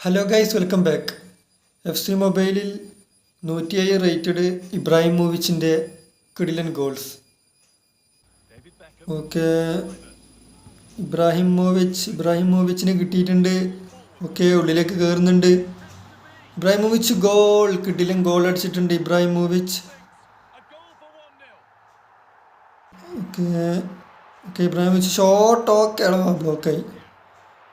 Hello guys welcome back F C മൊബൈലിൽ നൂറ്റിയേഴ് rated ഇബ്രാഹിം മൂവിച്ചിന്റെ കിടിലൻ ഗോൾസ് ഓക്കെ ഇബ്രാഹിം മൂവിച്ച് ഇബ്രാഹിം മൂവിച്ചിന് കിട്ടിയിട്ടുണ്ട്. ഓക്കെ ഉള്ളിലേക്ക് കയറുന്നുണ്ട് ഇബ്രാഹിം മൂവിച്ച് ഗോൾ കിടിലൻ ഗോൾ അടിച്ചിട്ടുണ്ട് Ibrahimovic okay okay Ibrahimovic shot okay ബ്ലോക്കായി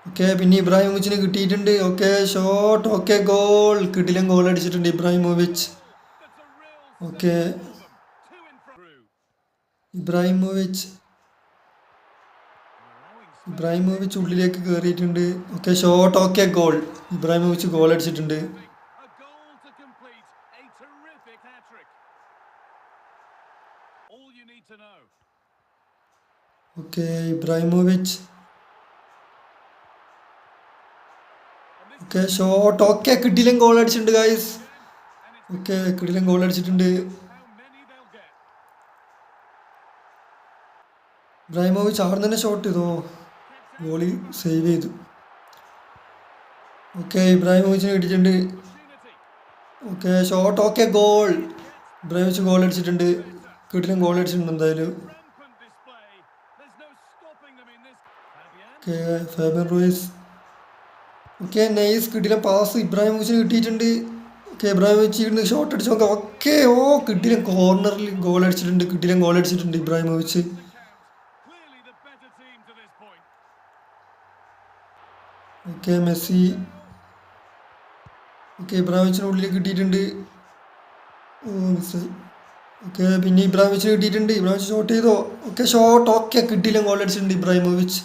ഓക്കെ പിന്നെ ഇബ്രാഹിമോവിച്ചിന് കിട്ടിയിട്ടുണ്ട്. ഓക്കെ ഷോട്ട് ഓക്കെ ഗോൾ കിട്ടിലും ഗോൾ അടിച്ചിട്ടുണ്ട് ഇബ്രാഹിമോവിച്ച് ഓക്കെ. ഇബ്രാഹിമോവിച്ച് ഇബ്രാഹിമോവിച്ച് ഉള്ളിലേക്ക് കയറിയിട്ടുണ്ട് okay shot okay goal Ibrahimovic goal അടിച്ചിട്ടുണ്ട്. Okay goal okay shot okay കിടിലൻ ഗോൾ അടിച്ചിട്ടുണ്ട് ഗായ്സ് ഓക്കെ കിടിലൻ ഗോൾ അടിച്ചിട്ടുണ്ട് ചാർന്ന്. ഇബ്രാഹിമോവിച്ച് അവിടെ തന്നെ ഷോട്ട് ചെയ്തോ ഗോളി സേവ് ചെയ്തു ഓക്കെ ഇബ്രാഹിമോവിച്ചിന് കിട്ടിയിട്ടുണ്ട്. Okay shot okay goal Ibrahimovic goal അടിച്ചിട്ടുണ്ട് കിട്ടിലും ഗോൾ അടിച്ചിട്ടുണ്ട് എന്തായാലും. ഓക്കെ ഫേബൻ റോയ്സ് ഓക്കെ നൈസ് കിട്ടിയില്ല പാസ് ഇബ്രാഹിമോവിച്ചിന് കിട്ടിയിട്ടുണ്ട്. ഓക്കെ ഇബ്രാഹിമോവിച്ച് ഇവിടുന്ന് ഷോട്ട് അടിച്ച് നോക്കാം. ഓക്കെ ഓ കിട്ടിയില്ല? കോർണറിൽ ഗോൾ അടിച്ചിട്ടുണ്ട്. കിട്ടിയില്ല? ഗോൾ അടിച്ചിട്ടുണ്ട് ഇബ്രാഹിമോവിച്ച്. Okay Messi. ഓക്കെ ഇബ്രാഹിമിച്ചിന് ഉള്ളിൽ കിട്ടിയിട്ടുണ്ട്. ഓക്കെ പിന്നെ ഇബ്രാഹിമിച്ചിന് കിട്ടിയിട്ടുണ്ട്. ഇബ്രാഹിമിച്ച് ഷോട്ട് ചെയ്തോ? ഓക്കെ ഷോട്ട് ഓക്കെ കിട്ടിയില്ല? ഗോൾ അടിച്ചിട്ടുണ്ട് ഇബ്രാഹിമോവിച്ച്